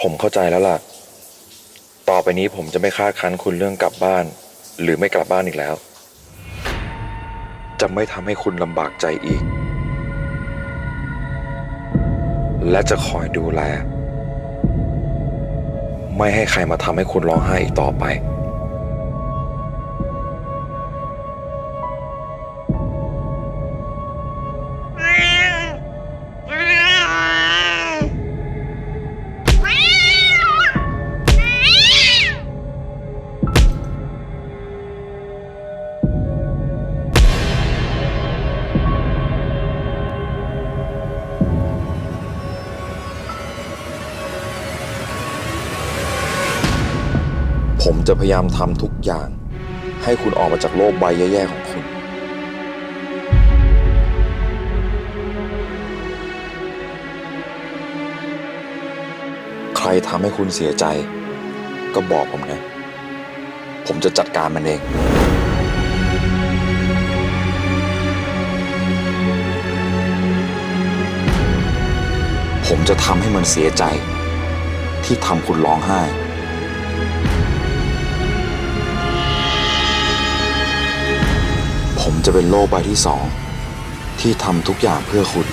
ผมเข้าใจแล้วล่ะ ต่อไปนี้ผมจะไม่คาดคั้นคุณเรื่องกลับบ้าน หรือไม่กลับบ้านอีกแล้ว จะไม่ทำให้คุณลำบากใจอีก และจะคอยดูแล ไม่ให้ใครมาทำให้คุณร้องไห้อีกต่อไป ผมจะพยายามทำทุกอย่าง ให้คุณออกมาจากโลกใบแย่ๆของคุณ ใครทำให้คุณเสียใจ ก็บอกผมนะ ผมจะจัดการมันเองผมจะทำให้มันเสียใจ ที่ทำคุณร้องไห้ จะเป็นโลกใบที่สองที่ทำทุกอย่างเพื่อคุณ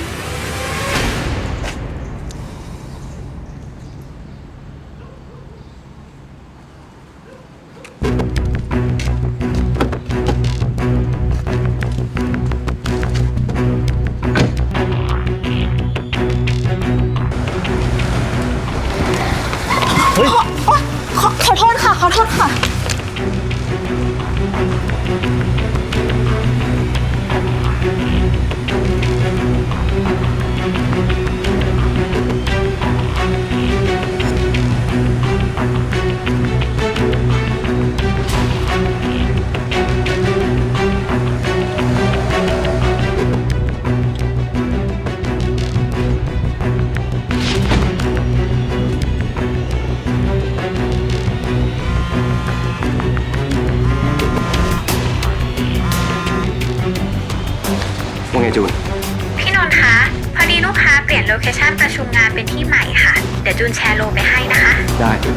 ขอขอโทษค่ะ ขอโทษค่ะ ไงจูน พี่นนท์คะ พอดีลูกค้าเปลี่ยนโลเคชั่นประชุมงานเป็นที่ใหม่ค่ะ เดี๋ยวจูนแชร์โลไปให้นะคะ ได้อะ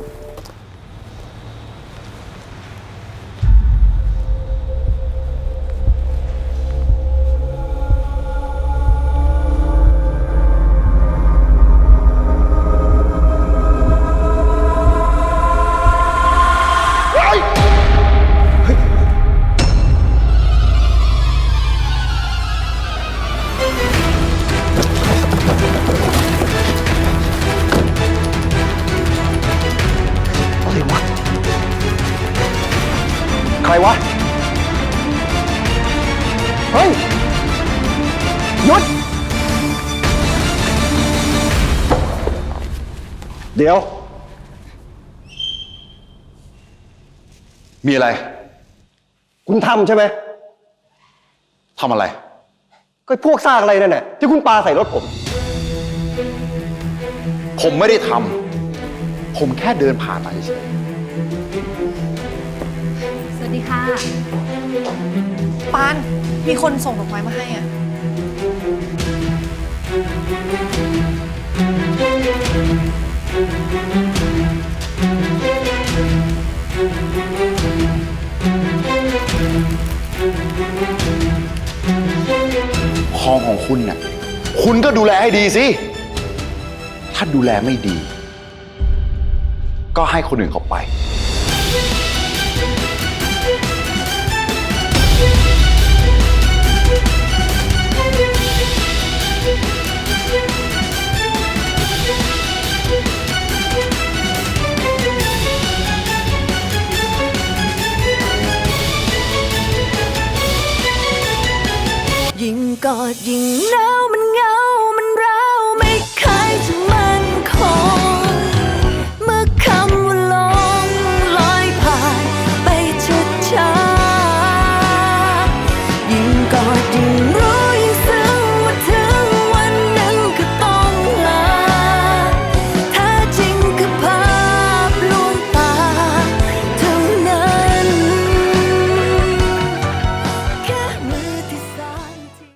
ไใครวะ เฮ้ยหยุด เดี๋ยว มีอะไร คุณทำใช่ไหม ทำอะไร ก็พวกซากอะไรนั่นแหละที่คุณปาใส่รถผม ผมไม่ได้ทำ ผมแค่เดินผ่านมาเฉยสวัสดี ค่ะ ปาน มีคนส่งดอกไม้มาให้อะของของคุณน่ะ คุณก็ดูแลให้ดีสิ ถ้าดูแลไม่ดี ก็ให้คนอื่นเขาไป กอดยิ่งหนาวมันเหงา